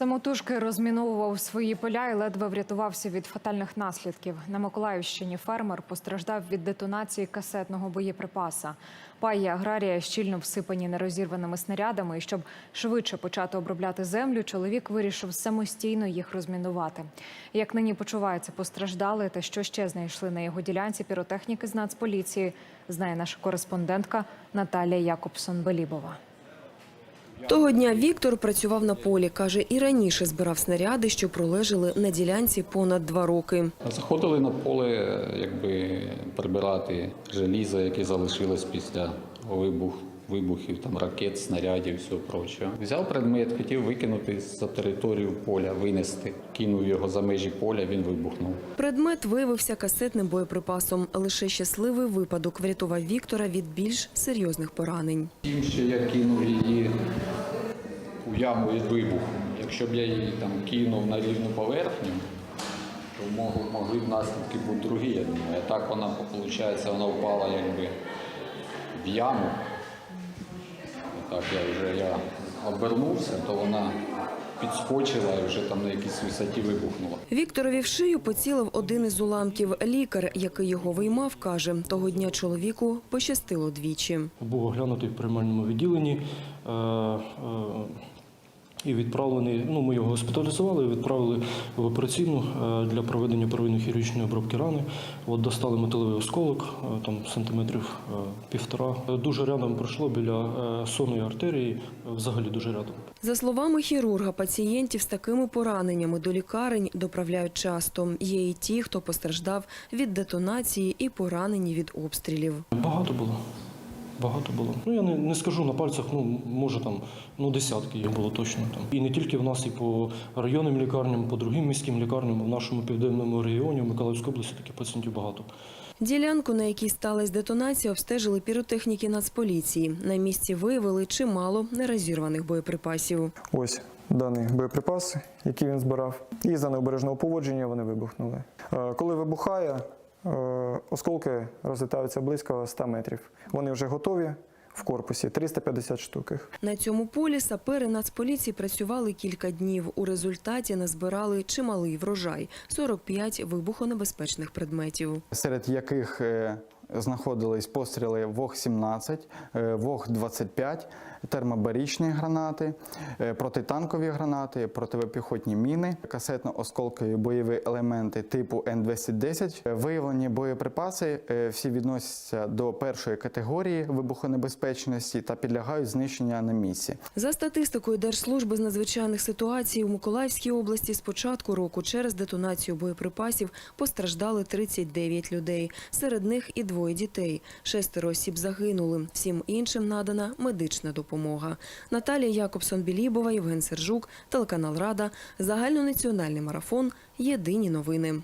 Самотужки розміновував свої поля і ледве врятувався від фатальних наслідків. На Миколаївщині фермер постраждав від детонації касетного боєприпаса. Паї аграрія щільно всипані нерозірваними снарядами. І щоб швидше почати обробляти землю, чоловік вирішив самостійно їх розмінувати. Як нині почувається постраждалий та що ще знайшли на його ділянці піротехніки з Нацполіції, знає наша кореспондентка Наталія Якобсон-Белібова. Того дня Віктор працював на полі. Каже, і раніше збирав снаряди, що пролежали на ділянці понад два роки. Заходили на поле, якби прибирати желізо, яке залишилось після вибух, вибухів, там ракет, снарядів, все прочого. Взяв предмет, хотів викинути за територію поля, винести. Кинув його за межі поля, він вибухнув. Предмет виявився касетним боєприпасом. Лише щасливий випадок врятував Віктора від більш серйозних поранень. Тим, що я кинув її у яму від вибуху. Якщо б я її там кинув на рівну поверхню, то могли б наслідки бути другі, я думаю. А так вона, виходить, вона впала якби в яму. Так я вже я обернувся, то вона підскочила і вже там на якійсь висоті вибухнула. Вікторові в шию поцілив один із уламків. Лікар, який його виймав, каже, того дня чоловіку пощастило двічі. був оглянутий в приймальному відділенні е, е, і відправлений. Ну, ми його госпіталізували і відправили в операційну е, для проведення первинної хірургічної обробки рани. От достали металевий осколок, е, там сантиметрів е, півтора. Дуже рядом пройшло біля сонної артерії, взагалі дуже рядом. За словами хірурга, пацієнтів з такими пораненнями до лікарень доправляють часто. Є і ті, хто постраждав від детонації і поранені від обстрілів. Багато було. Багато було. Ну я не, не скажу на пальцях, ну може там ну десятки їх було точно там. І не тільки в нас, і по районним лікарням, по другим міським лікарням в нашому південному регіоні, в Миколаївській області таких пацієнтів багато. Ділянку, на якій сталася детонація, обстежили піротехніки Нацполіції. На місці виявили чимало нерозірваних боєприпасів. Ось дані боєприпаси, які він збирав. І за необережного поводження вони вибухнули. Е, Коли вибухає, осколки розлітаються близько 100 метрів. Вони вже готові в корпусі 350 штук. На цьому полі сапери Нацполіції працювали кілька днів. У результаті назбирали чималий врожай – 45 вибухонебезпечних предметів. серед яких е, знаходились постріли ВОГ-17, е, ВОГ-25, термобарічні гранати, е, протитанкові гранати, противопіхотні міни, касетно-осколкові бойові елементи типу Н-210. Е, Виявлені боєприпаси всі відносяться до першої категорії вибухонебезпечності та підлягають знищення на місці. За статистикою Держслужби з надзвичайних ситуацій у Миколаївській області з початку року через детонацію боєприпасів постраждали 39 людей. Серед них і двоє дітей. Шестеро осіб загинули. Всім іншим надана медична допомога. Наталія Якобсон-Білібова, Євген Сержук, телеканал Рада, загальнонаціональний марафон. Єдині новини.